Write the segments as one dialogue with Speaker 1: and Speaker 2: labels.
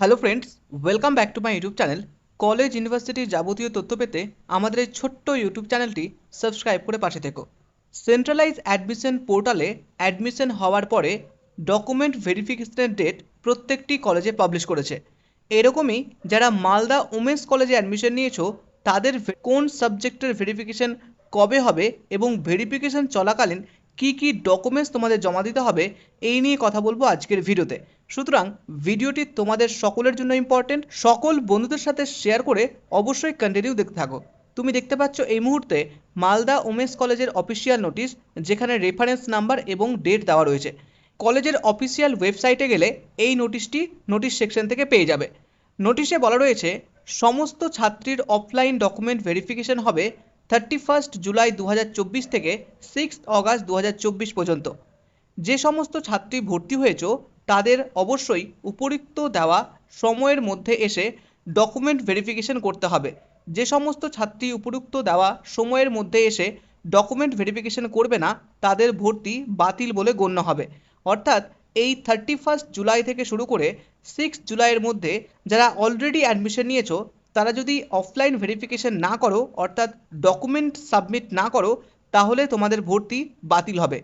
Speaker 1: Hello friends welcome back to my YouTube channel college ইউনিভার্সিটির যাবতীয় তথ্য পেতে আমাদের এই ছোট্ট ইউটিউব চ্যানেলটি সাবস্ক্রাইব করে পাশে থেকো। সেন্ট্রালাইজ অ্যাডমিশন পোর্টালে অ্যাডমিশন হওয়ার পরে ডকুমেন্ট ভেরিফিকেশনের ডেট প্রত্যেকটি কলেজে পাবলিশ করেছে। এরকমই যারা মালদা উমেন্স কলেজে অ্যাডমিশন নিয়েছো, তাদের কোন সাবজেক্টের ভেরিফিকেশন কবে হবে এবং ভেরিফিকেশন চলাকালীন কি কি ডকুমেন্টস তোমাদের জমা দিতে হবে, এই নিয়ে কথা বলব আজকের ভিডিওতে সুতরাং ভিডিওটি তোমাদের সকলের জন্য ইম্পর্টেন্ট সকল বন্ধুদের সাথে শেয়ার করে অবশ্যই কন্টিনিউ দেখতে থাকো। তুমি দেখতে পাচ্ছ এই মুহূর্তে মালদা উমেন্স কলেজের অফিসিয়াল নোটিশ যেখানে রেফারেন্স নাম্বার এবং ডেট দেওয়া রয়েছে। কলেজের অফিসিয়াল ওয়েবসাইটে গেলে এই নোটিশটি নোটিশ সেকশন থেকে পেয়ে যাবে। নোটিশে বলা রয়েছে, সমস্ত ছাত্রীর অফলাইন ডকুমেন্ট ভেরিফিকেশন হবে থার্টি ফার্স্ট জুলাই দু হাজার চব্বিশ থেকে সিক্স অগাস্ট দু হাজার চব্বিশ পর্যন্ত। যে সমস্ত ছাত্রী ভর্তি হয়েছো তাদের অবশ্যই উপরিক্ত দেওয়া সময়ের মধ্যে এসে ডকুমেন্ট ভেরিফিকেশন করতে হবে। যে সমস্ত ছাত্রী উপরিক্ত দেওয়া সময়ের মধ্যে এসে ডকুমেন্ট ভেরিফিকেশন করবে না, তাদের ভর্তি বাতিল বলে গণ্য হবে। অর্থাৎ এই থার্টি ফার্স্ট জুলাই থেকে শুরু করে সিক্স জুলাইয়ের মধ্যে যারা অলরেডি অ্যাডমিশন নিয়েছো, তারা যদি অফলাইন ভেরিফিকেশন না করো, অর্থাৎ ডকুমেন্ট সাবমিট না করো, তাহলে তোমাদের ভর্তি বাতিল হবে।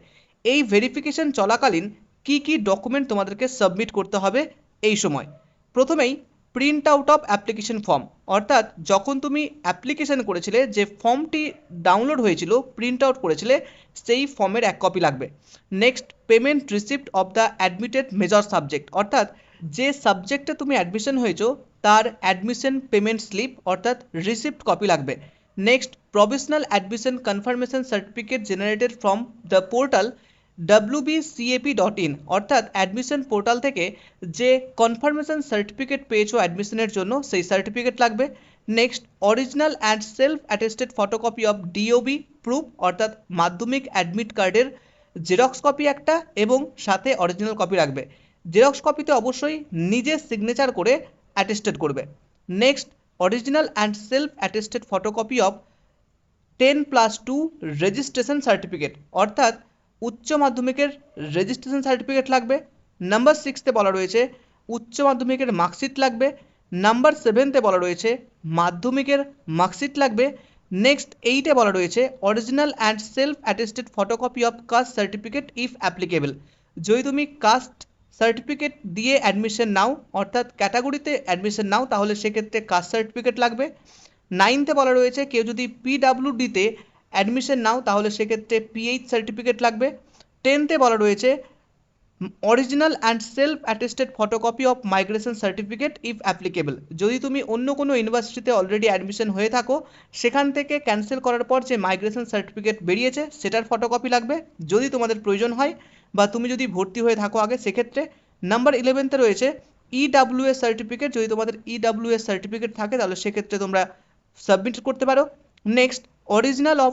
Speaker 1: এই ভেরিফিকেশন চলাকালীন কি কি ডকুমেন্ট তোমাদেরকে সাবমিট করতে হবে এই সময়? প্রথমেই print out of application form অর্থাৎ যখন তুমি অ্যাপ্লিকেশন করেছিলে, যে ফর্মটি ডাউনলোড হয়েছিল প্রিন্ট আউট করেছিলে, সেই ফর্মের এক কপি লাগবে। Next payment receipt of the admitted major subject অর্থাৎ যে সাবজেক্টে তুমি অ্যাডমিশন হয়েছো, তার অ্যাডমিশন পেমেন্ট স্লিপ অর্থাৎ রিসিপ্ট কপি লাগবে। Next provisional admission confirmation certificate generated from the portal WBCAP dot in অর্থাৎ অ্যাডমিশন পোর্টাল থেকে যে কনফার্মেশন সার্টিফিকেট পেয়েছ অ্যাডমিশনের জন্য, সেই সার্টিফিকেট লাগবে। Next original and self attested photocopy of DOB proof অর্থাৎ মাধ্যমিক অ্যাডমিট কার্ডের জেরক্স কপি একটা এবং সাথে অরিজিনাল কপি রাখবে জেরক্স কপিতে অবশ্যই নিজের সিগনেচার করে অ্যাটেস্টেড করবে। Next original and self attested photocopy of ten plus two registration certificate অর্থাৎ উচ্চ মাধ্যমিকের রেজিস্ট্রেশন সার্টিফিকেট লাগবে। নাম্বার সিক্সতে বলা রয়েছে, উচ্চ মাধ্যমিকের মার্কশিট লাগবে। নাম্বার সেভেনতে বলা রয়েছে, মাধ্যমিকের মার্কশিট লাগবে। নেক্সট এইটে বলা রয়েছে original and self attested photocopy of caste certificate if applicable যদি তুমি কাস্ট সার্টিফিকেট দিয়ে অ্যাডমিশন নাও, অর্থাৎ ক্যাটাগরিতে অ্যাডমিশন নাও, তাহলে সেক্ষেত্রে কাস্ট সার্টিফিকেট লাগবে। নাইনথে বলা রয়েছে, কেউ যদি পিডাব্লিউডিতে অ্যাডমিশন নাও, তাহলে সেক্ষেত্রে পিএইচ সার্টিফিকেট লাগবে। টেনথে বলা রয়েছে original and self attested photocopy of migration certificate if applicable যদি তুমি অন্য কোনো ইউনিভার্সিটিতে অলরেডি অ্যাডমিশন হয়ে থাকো, সেখান থেকে ক্যান্সেল করার পর যে মাইগ্রেশন সার্টিফিকেট বেরিয়েছে, সেটার ফটোকপি লাগবে। যদি তোমাদের প্রয়োজন হয় বা তুমি যদি ভর্তি হয়ে থাকো আগে, সেক্ষেত্রে নাম্বার ইলেভেনতে রয়েছে ইডাব্লিউএস সার্টিফিকেট যদি তোমাদের ইডাব্লিউএস সার্টিফিকেট থাকে, তাহলে সেক্ষেত্রে তোমরা সাবমিট করতে পারো। Next original of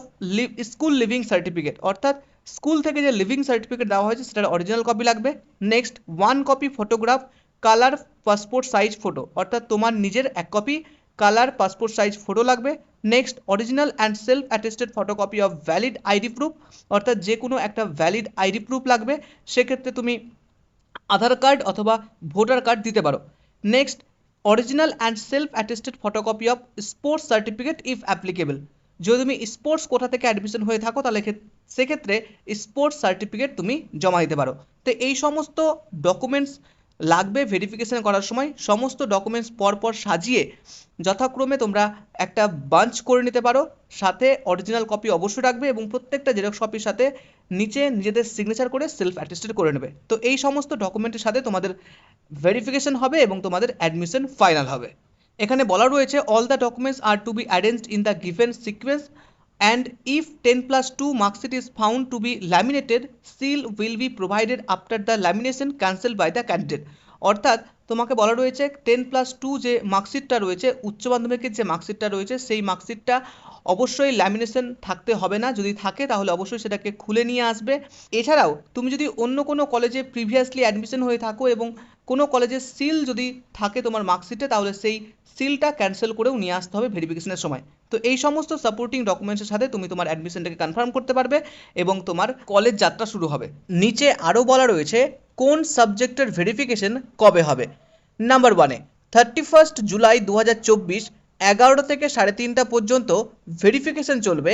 Speaker 1: school leaving certificate. অর্থাৎ স্কুল থেকে যে লিভিং সার্টিফিকেট দেওয়া হয়েছে, সেটার অরিজিনাল কপি লাগবে। Next one copy photograph colour passport size photo অর্থাৎ তোমার নিজের এক copy colour passport size photo লাগবে। Next original and self attested photocopy of valid ID proof অর্থাৎ যে কোনো একটা ভ্যালিড আইডি প্রুফ লাগবে। সেক্ষেত্রে তুমি আধার কার্ড অথবা ভোটার কার্ড দিতে পারো। Next original and self attested photocopy of sports certificate if applicable যদি তুমি স্পোর্টস কোথা থেকে অ্যাডমিশন হয়ে থাকো, তাহলে সেক্ষেত্রে স্পোর্টস সার্টিফিকেট তুমি জমা দিতে পারো। তো এই সমস্ত ডকুমেন্টস লাগবে ভেরিফিকেশন করার সময়। সমস্ত ডকুমেন্টস পরপর সাজিয়ে যথাক্রমে তোমরা একটা বাঞ্চ করে নিতে পারো। সাথে অরিজিনাল কপি অবশ্যই রাখবে এবং প্রত্যেকটা জেরক্স কপির সাথে নিচে নিজেদের সিগনেচার করে সেলফ অ্যাটেস্টেড করে নেবে। তো এই সমস্ত ডকুমেন্টের সাথে তোমাদের ভেরিফিকেশন হবে এবং তোমাদের অ্যাডমিশন ফাইনাল হবে। এখানে বলা রয়েছে all the documents are to be arranged in the given sequence and if ten plus two marksheet is found to be laminated seal will be provided after the lamination cancel by the candidate অর্থাৎ, তোমাকে বলা রয়েছে ten plus two যে মার্কশিটটা রয়েছে, উচ্চ মাধ্যমিকের যে মার্কশিটটা রয়েছে, সেই মার্কশিটটা অবশ্যই ল্যামিনেশন থাকতে হবে না। যদি থাকে, তাহলে অবশ্যই সেটাকে খুলে নিয়ে আসবে। এছাড়াও, তুমি যদি অন্য কোনো কলেজে প্রিভিয়াসলি অ্যাডমিশন হয়ে থাকো এবং কোনো কলেজের সিল যদি থাকে তোমার মার্কশিটে তাহলে সেই সিলটা ক্যান্সেল করেও নিয়ে আসতে হবে ভেরিফিকেশনের সময়। তো এই সমস্ত সাপোর্টিং ডকুমেন্টসের সাথে তুমি তোমার অ্যাডমিশনটাকে কনফার্ম করতে পারবে এবং তোমার কলেজ যাত্রা শুরু হবে। নিচে আরও বলা রয়েছে কোন সাবজেক্টের ভেরিফিকেশন কবে হবে। নাম্বার ওয়ানে থার্টি ফার্স্ট জুলাই দু হাজার চব্বিশ, এগারোটা থেকে সাড়ে তিনটা পর্যন্ত ভেরিফিকেশন চলবে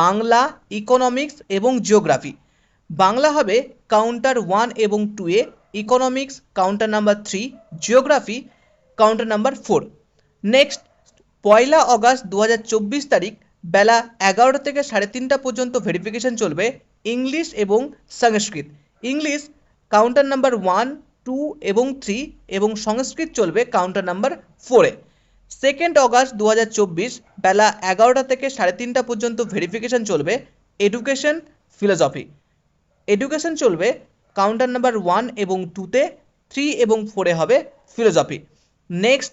Speaker 1: বাংলা ইকোনমিক্স এবং জিওগ্রাফি বাংলা হবে কাউন্টার ওয়ান এবং টু এ economics counter number three geography counter number four next পয়লা অগাস্ট দু হাজার চব্বিশ তারিখ, বেলা এগারোটা থেকে সাড়ে তিনটা পর্যন্ত ভেরিফিকেশন চলবে ইংলিশ এবং Sanskrit. English counter number one two এবং থ্রি এবং সংস্কৃত চলবে কাউন্টার নাম্বার ফোরে সেকেন্ড অগাস্ট দু হাজার চব্বিশ, বেলা এগারোটা থেকে সাড়ে তিনটা পর্যন্ত ভেরিফিকেশন চলবে এডুকেশন ফিলোসফি এডুকেশন চলবে কাউন্টার নাম্বার ওয়ান এবং টুতে থ্রি এবং ফোরে হবে ফিলোসফি নেক্সট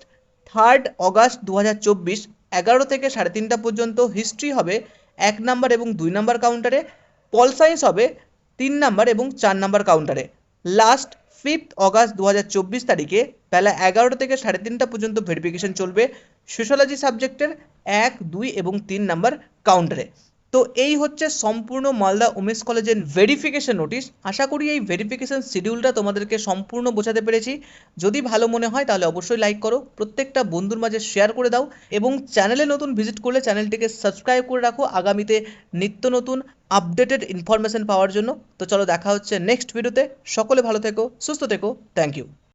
Speaker 1: থার্ড অগাস্ট দু হাজার চব্বিশ, এগারো থেকে সাড়ে তিনটা পর্যন্ত হিস্ট্রি হবে এক নাম্বার এবং দুই নাম্বার কাউন্টারে পল সায়েন্স হবে তিন নাম্বার এবং চার নাম্বার কাউন্টারে লাস্ট ফিফথ অগাস্ট দু হাজার চব্বিশ তারিখে বেলা এগারোটা থেকে সাড়ে তিনটা পর্যন্ত ভেরিফিকেশন চলবে। সোশ্যালজি সাবজেক্টের এক, দুই এবং তিন নাম্বার কাউন্টারে তো এই হচ্ছে সম্পূর্ণ মালদা উমেশ কলেজের ভেরিফিকেশন নোটিশ আশা করি এই ভেরিফিকেশন শিডিউলটা তোমাদেরকে সম্পূর্ণ বোঝাতে পেরেছি। যদি ভালো মনে হয় তাহলে অবশ্যই লাইক করো, প্রত্যেকটা বন্ধুর মাঝে শেয়ার করে দাও এবং চ্যানেলে নতুন ভিজিট করলে চ্যানেলটিকে সাবস্ক্রাইব করে রাখো আগামীতে নিত্য নতুন আপডেটেড ইনফরমেশন পাওয়ার জন্য। তো চলো দেখা হচ্ছে নেক্সট ভিডিওতে সকলে ভালো থেকো, সুস্থ থেকো। Thank you